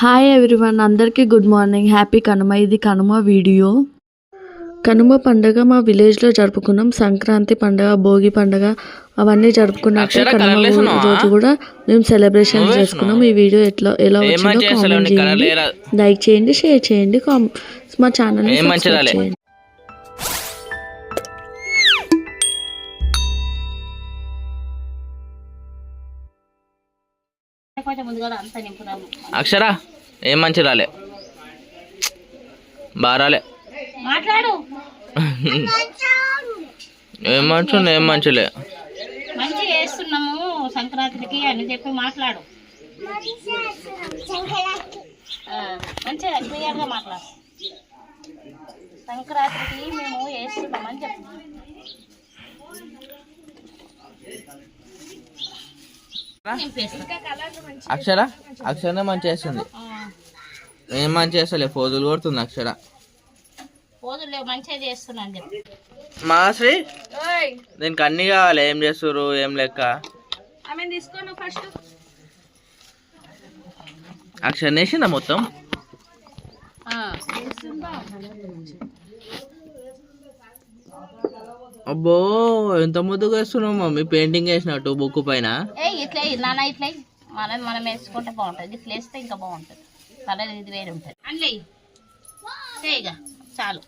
Hi everyone అందరికీ good morning happy Kanuma ఇది Kanuma video Kanuma పండగ మా విలేజ్లో జరుపుకున్నాం. సంక్రాంతి పండగ భోగి పండగ అవన్నీ జరుపుకున్నాక అక్షర కనుమ? రోజు కూడా మేము సెలబ్రేషన్ చేసుకున్నాం. ఈ వీడియో ఎట్లా ఎలా వచ్చిందో కామెంట్ చేయండి? లైక్ చేయండి షేర్ చేయండి మా ఛానల్? చేయండి. కొంచెం అంతా నింపుదాము. అక్షర ఏం మంచి రాలే. బాగా రాలే. మాట్లాడు. ఏం మంచి ఏం మంచిలే. మంచి చేస్తున్నాము సంక్రాంతికి అని చెప్పి మాట్లాడు. మంచిగా క్లియర్గా మాట్లాడు. సంక్రాంతికి మేము వేస్తున్నామని చెప్పు. అక్షర? అక్షరనే మంచి చేస్తుంది ఆ, ఏం మంచి చేస్తలే ఫోజులు కొడుతుంది అక్షర. మాశ్రీ దీనికి అన్ని కావాలి. ఏం చేస్తారు ఏం లెక్క? అక్షర నేసిందా మొత్తం? ఆ, అబ్బో ఎంత ముద్దుగా వేస్తున్నావు మమ్మీ? పెయింటింగ్ వేసినట్టు బుక్ పైన. ఇట్లా నాన్న ఇట్లా. మనం మనం వేసుకుంటే బాగుంటుంది. ఇట్లా వేస్తే ఇంకా బాగుంటుంది. కలర్ ఇది వేరే ఉంటుంది. చేయగా చాలు.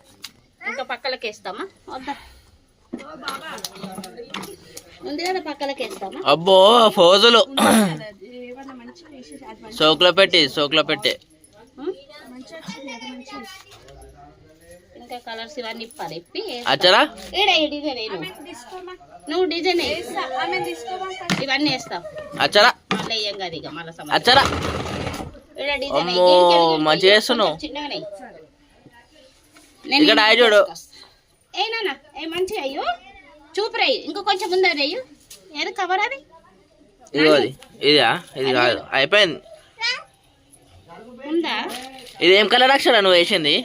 ఇంకా పక్కలకి వేస్తామా? వద్దా. ఉంది కదా పక్కలకి వేస్తామా? అబ్బో ఫోజులు. సోకులో పెట్టి సోకులో పెట్టి? ఇంకా కలర్స్ ఇవన్నీ ఇప్పాలి ఇప్పి అచ్చరా? ఈడ ఈ డిజైన్ నువ్వు. డిజైన్. ఇవన్నీ వేస్తావు అచ్చరా? మళ్ళీ వేయం కదా ఇక మళ్ళీ సమ అచ్చరా? డిజైన్ అమ్మో. చిన్నగానే ఇక్కడ ఆయ చూడు ఏ నాన్న ఏ మంచిగా అయ్యో చూపురాయి ఇంకో కొంచెం ముందర అయ్యో ఏది కవర్ అది? ఇదిగో ఇదా ఇది కాదు. అయిపోయింది. ఉందా ఇదేం కలర్ అక్షర నువ్వు వేసింది?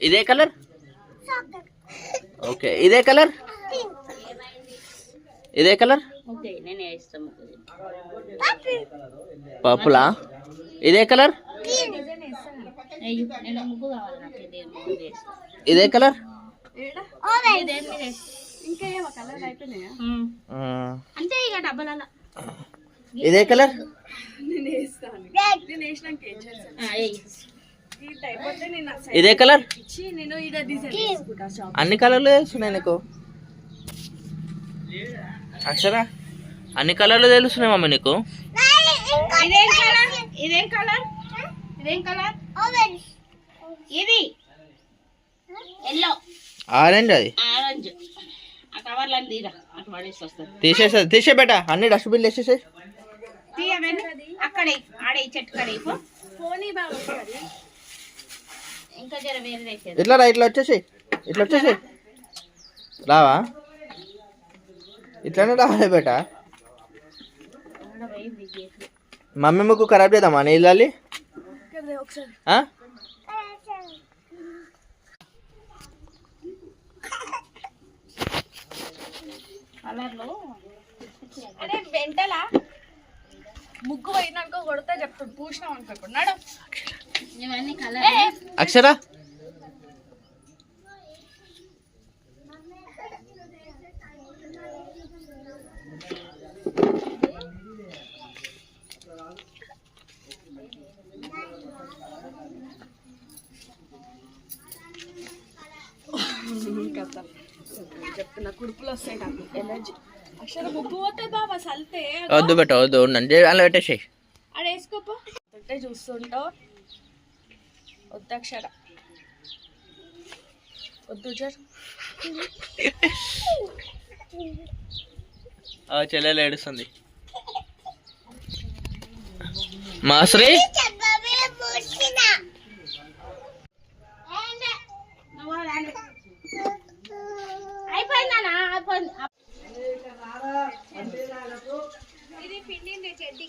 ఇదే కలర్? ఓకే. ఇదే కలర్? ఇదే కలర్? ఓకే నేను వేస్తాను పప్పులా? ఇదే కలర్? ఇది కలర్? ఇదే కలర్ ఇదే కలర్? అన్ని కలర్లు తెలుస్తున్నాయి నీకు? అక్షర అన్ని కలర్లు తెలుస్తున్నాయి మమ్మీ నీకు? ఇదేం కలర్? ఇదేం కలర్? ఇదేం కలర్? ఇది. ఎల్లో ఆరెంజ్ అది? ఆరెంజ్ ఆ కవర్లను తీరా అటు పడేసి వస్తుంది తీసేసా తీసే బేట అన్ని డస్ట్బిన్లు వేసేసాయి తీయవని అక్కడే ఆడే చెట్టు కడే పో ఇంకా జర వేరే వేసేది ఇట్లా రా ఇట్లా వచ్చేసాయి. ఇట్లా వచ్చేసాయి. రావా? ఇట్లానే రావాలి బేట. మమ్మీ ముక్కు ఖరాబ్ చేద్దామా అరే వెంటలా. ముగ్గు పోయినాక కొడితే చెప్తాడు పూసినాం అనుకో నడు. ఇవన్నీ కలర్ అక్షర చెప్తున్నా కుడుపులు వస్తాయి నాకు ఎనర్జీ అక్షర ముగ్గు పోతే బాబా సల్తే వద్దు బెట్ట వద్దు ఉండండి అలా పెట్టేసాయి. ఆడ వేసుకోపో. అంటే చూస్తుంటావు. ಒದ್ದಕ್ಷರ వద్దు సార్ చెల్లెలు ఏడుస్తుంది. అయిపోయింది. ఇది పిండింది చెడ్డి.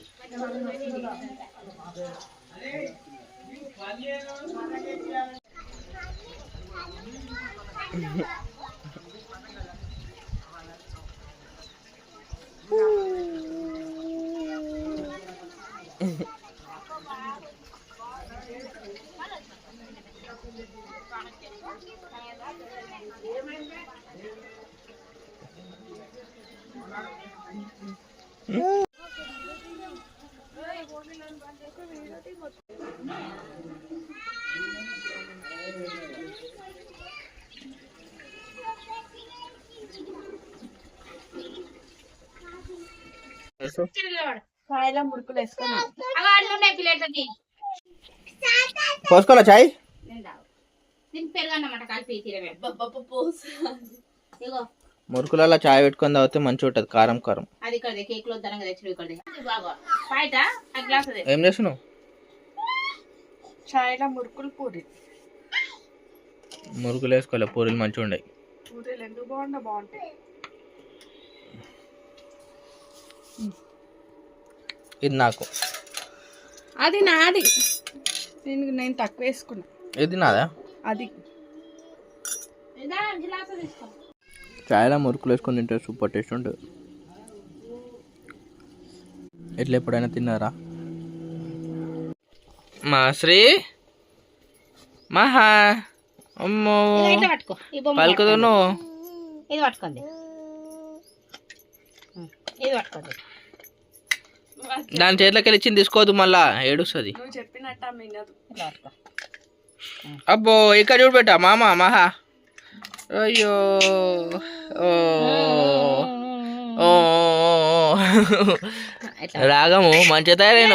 పోసుకోవాలా చాయ్? కలిపి తిరవే ఇగో మురుకులలో చాయ్ పెట్టుకొని తాగితే మంచిగా ఉంటుంది కారం కారం. అది ఇక్కడ కేక్లో ధనంగా తెచ్చిన ఇక్కడ బాగా బయట ఆ గ్లాస్ అదే ఏం చేస్తున్నావు? చాయల మురుకులు పూరి. మురుకులు వేసుకోలే పూరీలు మంచిగా ఉండయి. పూరీలు ఎందుకు బాగుండా బాగుంటాయి. ఇది నాకు. అది నాది. నేను నేను తక్కువ వేసుకున్నా. ఇది నాదా? అది. గ్లాస్ తీసుకో. చాయ్లో మురుకులు వేసుకొని తింటే సూపర్ టేస్ట్ ఉంటుంది. ఎట్లా ఎప్పుడైనా తిన్నారా? మా శ్రీ? మహా? అమ్మో. ఇట్లా పట్టుకో. ఈ బొమ్మ పలుకుదును. ఇది పట్టుకోండి ఇది పట్టుకోండి దాని చేతిలోకి వెళ్ళి ఇచ్చింది తీసుకోవద్దు మళ్ళా ఏడుస్తుంది అబ్బో ఇక్కడ చూడబెట్టా మామ మహా. అయ్యో. ఓ. ఓ. రాగము మంచిగా తయారైన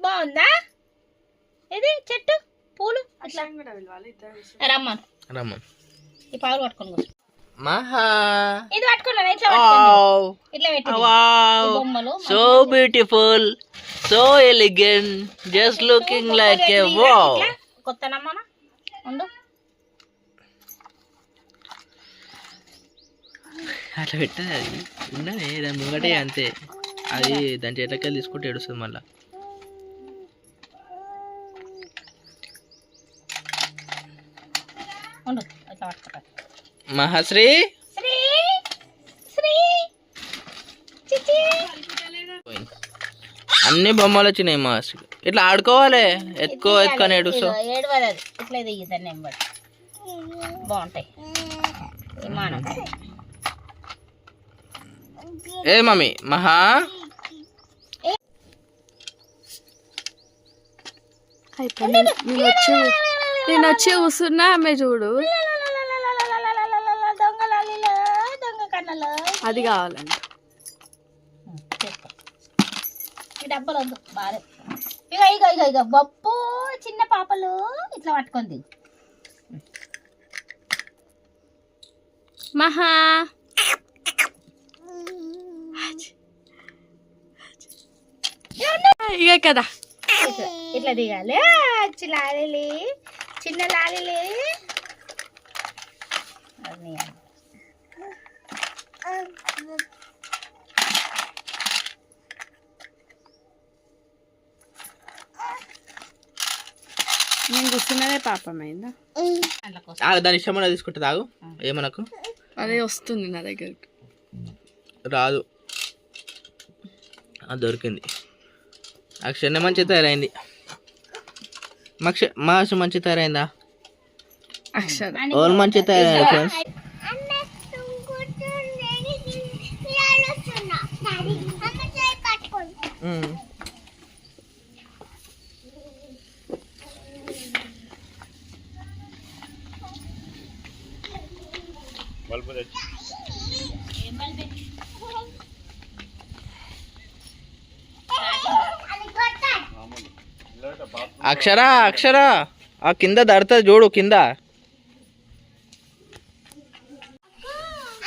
బాగుందా? ఇది చెట్టు? పూలు? అట్లా. రమ్మను. రమ్మ ఈ పావులు పట్టుకొని. మహా. ఇది పట్టుకున్నాను ఇట్లా పట్టుకోండి. వావ్. ఇట్లా పెట్టి ఈ వావ్ బొమ్మలు so beautiful so elegant just looking like a wow ఇట్లా? కొత్త నమ్మన ఉండు. అట్లా పెట్టదు అది ఉన్నది. దాని ముంగటే అంతే. అది దాని వెళ్ళి తీసుకుంటే ఏడుస్తుంది మళ్ళా. ఉండు. పట్టుకుంటా. మహాశ్రీ? శ్రీ శ్రీ చిచి. అన్ని బొమ్మలు వచ్చినాయి మహాశ్రీ. ఇట్లా ఆడుకోవాలి. ఎత్తుకో ఎత్తుకొని ఏడుస్తావు. ఇట్లా బాగుంటాయి. విమానం. ఏ మమ్మీ మహా? అయిపోయింది. నేను వచ్చి నేను వచ్చి కూర్చున్నా ఆమె చూడు. అది కావాలండి. డబ్బలు వద్దు బాగా ఇక ఇక ఇక ఇక బొప్పు చిన్న పాపలు ఇట్లా పట్టుకుంది మహా. ఇక కదా. ఇట్లా దిగాలి. లాలీలి చిన్న లాలీలి. అది నేను కూర్చున్నదే పాపమైందా? దాని ఇష్టం తీసుకుంటుంది ఆగు ఏమనకు? అదే వస్తుంది నా దగ్గరికి. రాదు. అది దొరికింది. అక్షర మంచి తయారైంది. మక్ష మాష మంచి తయారైందా? అక్షర. ఓల్ మంచి తయారైంది ఫ్రెండ్స్ ಅಕ್ಷರ ಅಕ್ಷರ. ಆ ಕೆಂದದ ಅರ್ಥ ಜೋಡು ಕಿಂದ.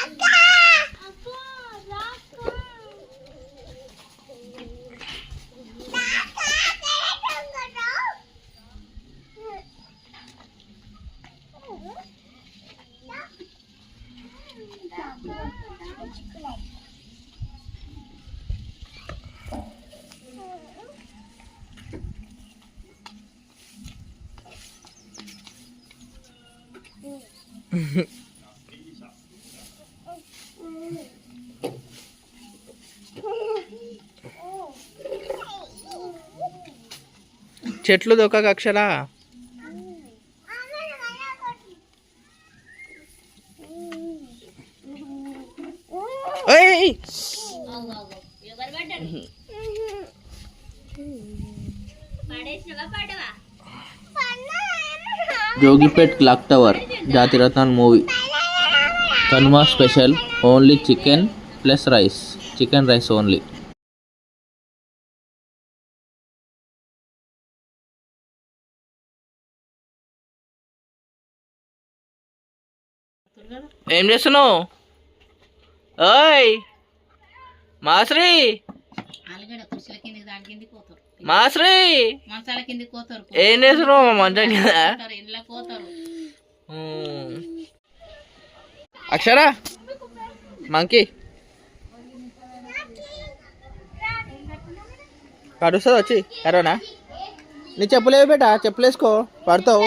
ಅಕ್ಕ ಅಕ್ಕ. చెట్లు దొక్క కక్షలా Jogipet clock tower. Jathiratnalu movie. Kanuma special only chicken plus rice. Chicken rice only. ఏం చేస్తున్నావు? ఓయ్! మాశ్రీ ఆలుగడ్డ కుర్చీల కిందకి దాని కిందకి పోతారు. మాశ్రీ మంచాల కిందకి పోతారు. ఏం చేస్తున్నావు? మంచం కింద? అక్షరా? మంకీ. కడుస్తుంది వచ్చి కరోనా నీ చెప్పులేవి బేటా? చెప్పులు వేసుకో పడతావు.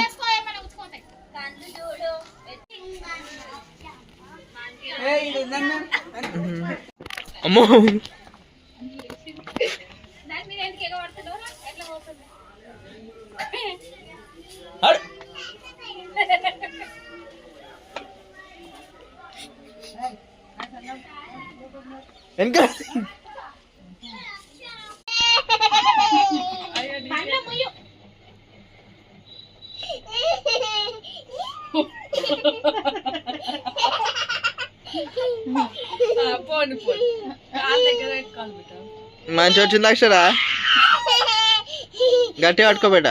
అమ్మో. మంచి వచ్చింది అక్షరా? గట్టి పట్టుకోబెట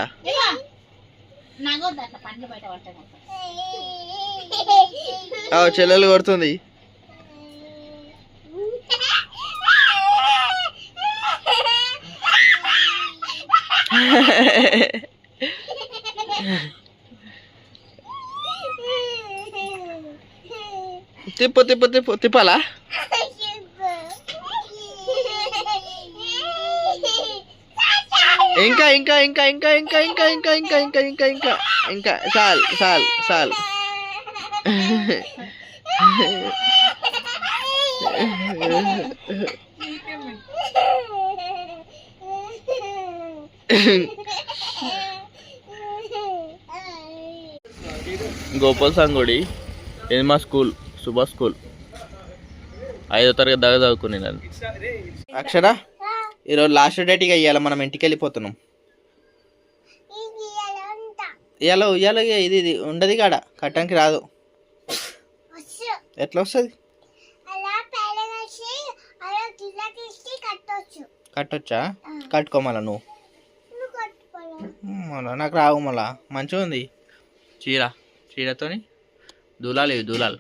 చెల్లెలు కొడుతుంది. తిప్పు తిప్పు తిప్పు తిప్పాలా ఇంకా ఇంకా ఇంకా ఇంకా ఇంకా ఇంకా ఇంకా ఇంకా ఇంకా ఇంకా ఇంకా ఇంకా చాలు చాలు చాలు గోపాల్ సంగుడి ఇది మా స్కూల్ సుభాష్ స్కూల్. ఐదో తరగతి దాకా చదువుకుని నేను అక్షర ఈరోజు లాస్ట్ డేట్ ఇక ఇవాళ మనం ఇంటికి వెళ్ళిపోతున్నాం. ఇవాళ ఇవాళ ఇది ఇది ఉండదు కాడ కట్టడానికి రాదు. ఎట్లా వస్తుంది? కట్టొచ్చా? కట్టుకో మళ్ళా నువ్వు? మళ్ళా నాకు రావు మళ్ళా. మంచిగా ఉంది. చీర. చీరతోని దూలాలు ఇవి దూలాలు.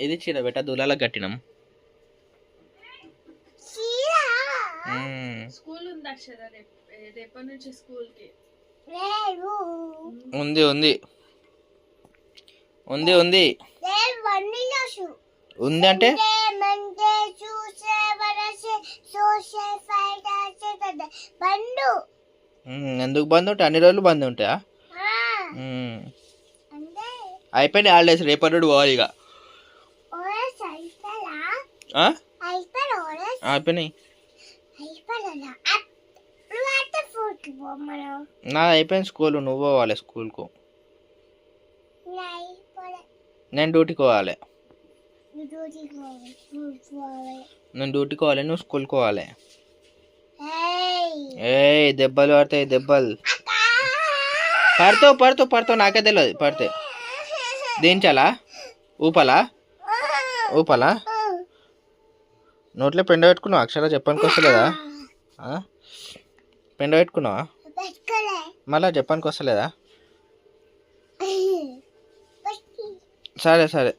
ఇది చీర. బెట్ట దూలాలకు కట్టినాం. మ్మ్. స్కూల్ ఉంది అక్షర రేపు రేపటి నుంచి స్కూల్కి ఉంది ఉంది. ఉంది ఉంది. ఉంది అంటే? సోషల్ బండు. ఎందుకు బంద్ ఉంటాయి? అన్ని రోజులు బంద్ ఉంటాయా? అయిపోయినాయి హాలిడేస్ రేపటి నుండి పోవాలి ఇక. అయిపోయినాయి. నాది అయిపోయింది స్కూల్ నువ్వు పోవాలి స్కూల్కు. నేను డ్యూటీకి పోవాలి. నేను డ్యూటీకి పోవాలి నువ్వు స్కూల్కి పోవాలి. ఏయ్. దెబ్బలు పడతాయి దెబ్బలు. పడతావు పడతావు పడతావు నాకే తెలియదు పడితే దించాలా? ఊపాలా? ఊపాలా? నోట్లో పెండ పెట్టుకున్నావు? అక్షర చెప్పడానికి వస్తలేదా? పెండ పెట్టుకున్నావా? మళ్ళా చెప్పడానికి వస్తలేదా? సరే సరే.